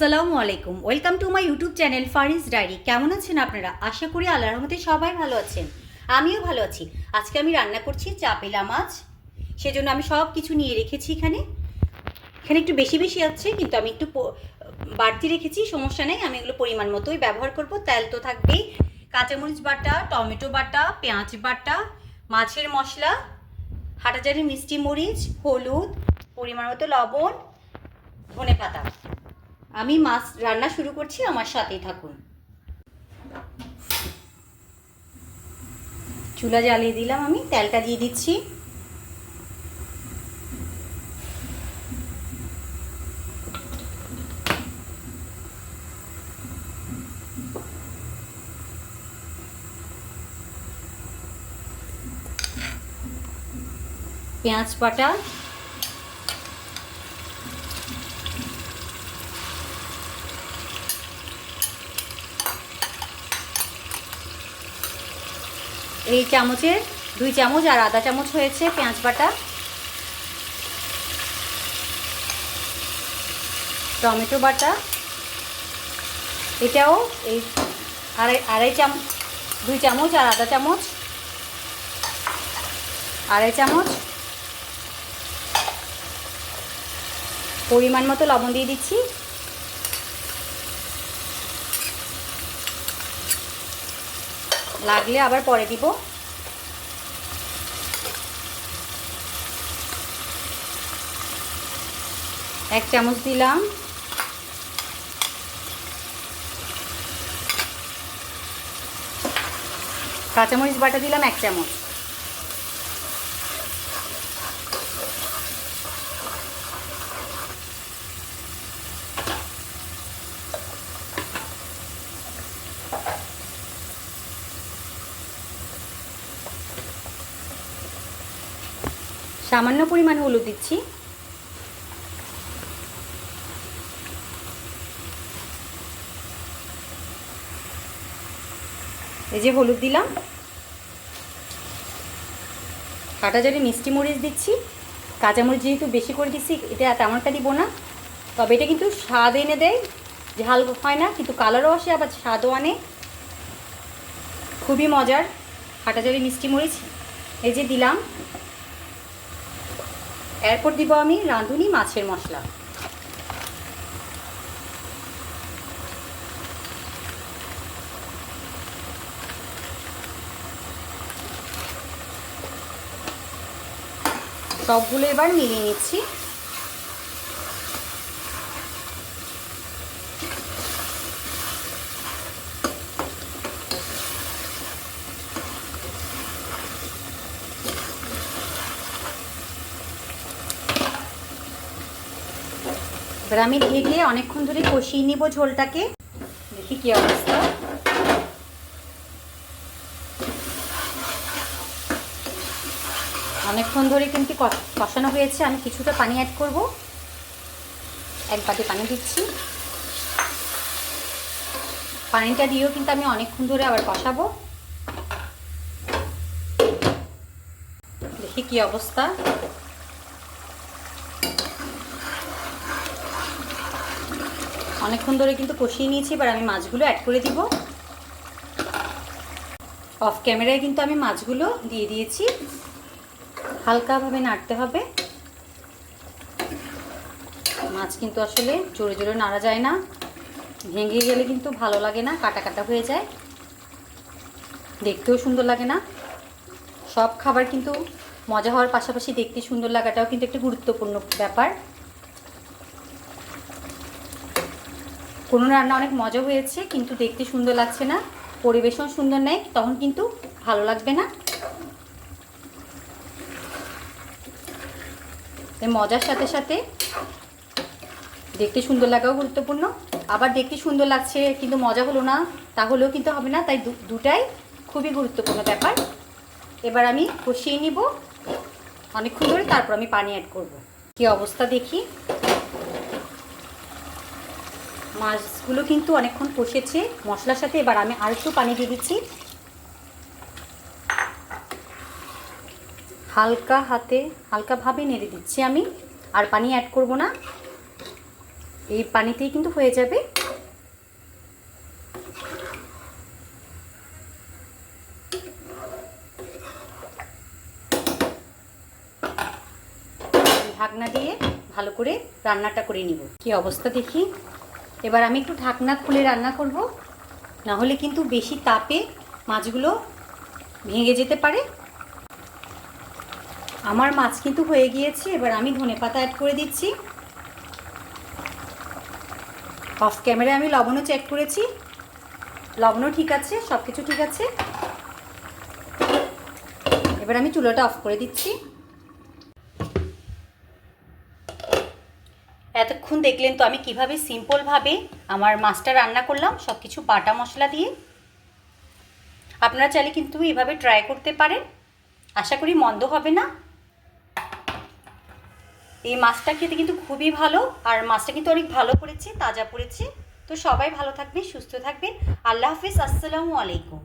আসসালামু আলাইকুম। Welcome to my YouTube channel Fariz diary. কেমন আছেন আপনারা? আশা করি আল্লাহর রহমতে সবাই ভালো আছেন। আমিও ভালো আছি। আজকে আমি রান্না করছি চাপেলা মাছ। সেজন্য আমি সব কিছু নিয়ে রেখেছি এখানে। এখানে একটু বেশি বেশি আছে, কিন্তু আমি একটু বাড়তি রেখেছি, সমস্যা নেই। আমি এগুলো পরিমাণ মতোই ব্যবহার করব। তেল তো থাকবেই। কাঁচামরিচ বাটা, টমেটো বাটা, পেঁয়াজ বাটা, মাছের মশলা, হাটাজারি মিষ্টি মরিচ, হলুদ, পরিমাণ মতো লবণ ধনে পাতা আমি মাছ রান্না শুরু করছি, আমার সাথেই থাকুন। চুলা জ্বালিয়ে দিলাম আমি, তেলটা দিয়ে দিচ্ছি। পেঁয়াজ বাটা এই চামচের দুই চামচ আর আধা চামচ হয়েছে পেঁয়াজ বাটা। টমেটো বাটা। এটাও এই আড়াই আড়াই চামচ দুই চামচ আর আধা চামচ। আড়াই চামচ। পরিমাণ মতো লবণ দিয়ে দিচ্ছি। লাগলে আবার পরে দিব। এক চামচ দিলাম। কাঁচামরিচ বাটা দিলাম এক চামচ। সামান্য পরিমাণ হলুদ দিচ্ছি। এই যে হলুদ দিলাম। কাটা জারে মিষ্টি মরিচ দিচ্ছি। কাঁচামরিচ যেহেতু বেশি করে দিচ্ছি, এটা তেমনটা দিব না। তবে এটা কিন্তু স্বাদ এনে দেয়। ঝাল হয় না, কিন্তু কালারও আসে, আবার স্বাদও আনে। খুবই মজার। কাটাজারি মিষ্টি মরিচ এই যে দিলাম। এরপর দিব আমি রাঁধুনি মাছের মশলা। সবগুলো এবার মিলিয়ে নিচ্ছি। এবার আমি ঢেকে অনেকক্ষণ ধরে কষিয়ে নিব ঝোলটাকে। দেখি কি অবস্থা। অনেকক্ষণ ধরে কিন্তু কষ- কষানো হয়েছে, আমি কিছুটা পানি অ্যাড করব। এক বাটি পানি দিচ্ছি। পানিটা দিয়েও কিন্তু আমি অনেকক্ষণ ধরে আবার কষাবো। দেখি কি অবস্থা। অনেকক্ষণ ধরে কিন্তু কষিয়ে নিয়েছি, এবার আমি মাছগুলো অ্যাড করে দিব। অফ ক্যামেরায় কিন্তু আমি মাছগুলো দিয়ে দিয়েছি। হালকাভাবে নাড়তে হবে। মাছ কিন্তু আসলে জোরে জোরে নাড়া যায় না। ভেঙে গেলে কিন্তু ভালো লাগে না, কাটা কাটা হয়ে যায়। দেখতেও সুন্দর লাগে না। সব খাবার কিন্তু মজা হওয়ার পাশাপাশি দেখতে সুন্দর লাগাটাও কিন্তু একটা গুরুত্বপূর্ণ ব্যাপার। কোনো রান্না অনেক মজা হয়েছে, কিন্তু দেখতে সুন্দর লাগছে না পরিবেশন সুন্দর নেই, তখন কিন্তু ভালো লাগবে না। মজার সাথে সাথে দেখতে সুন্দর লাগাও গুরুত্বপূর্ণ। আবার দেখতে সুন্দর লাগছে, কিন্তু মজা হলো না, তাহলেও কিন্তু হবে না, তাই দুটাই খুবই গুরুত্বপূর্ণ ব্যাপার। এবার আমি কষিয়ে নিব। অনেকক্ষণ ধরে তারপর আমি পানি অ্যাড করব। কি অবস্থা দেখি। মাছগুলো কিন্তু অনেকক্ষণ কষেছে। মশলার সাথে এবার আমি আর একটু পানি দিয়ে দিচ্ছি। হালকা হাতে, হালকাভাবে নেড়ে দিচ্ছি আমি। আর পানি অ্যাড করব না। এই পানিতেই কিন্তু হয়ে যাবে। ঢাকনা দিয়ে ভালো করে রান্নাটা করে নিব। কি অবস্থা দেখি? এবার আমি একটু ঢাকনা খুলে রান্না করব। না হলে কিন্তু বেশি তাপে মাছগুলো ভেঙে যেতে পারে। আমার মাছ কিন্তু হয়ে গিয়েছে, এবার আমি ধনে পাতা অ্যাড করে দিচ্ছি। অফ ক্যামেরায় আমি লবণও চেক করেছি। লবণও ঠিক আছে সব কিছু ঠিক আছে। এবার আমি চুলোটা অফ করে দিচ্ছি। এতক্ষণ দেখলেন তো আমি কীভাবে সিম্পলভাবে আমার মাছটা রান্না করলাম সব কিছু বাটা মশলা দিয়ে। আপনারা চাইলে কিন্তু এভাবে ট্রাই করতে পারেন। আশা করি মন্দ হবে না। এই মাছটা খেতে কিন্তু খুবই ভালো, আর মাছটা কিন্তু অনেক ভালো করেছে, তাজা পড়েছে তো সবাই ভালো থাকবে সুস্থ থাকবে আল্লাহ হাফিজ, আসসালামু আলাইকুম।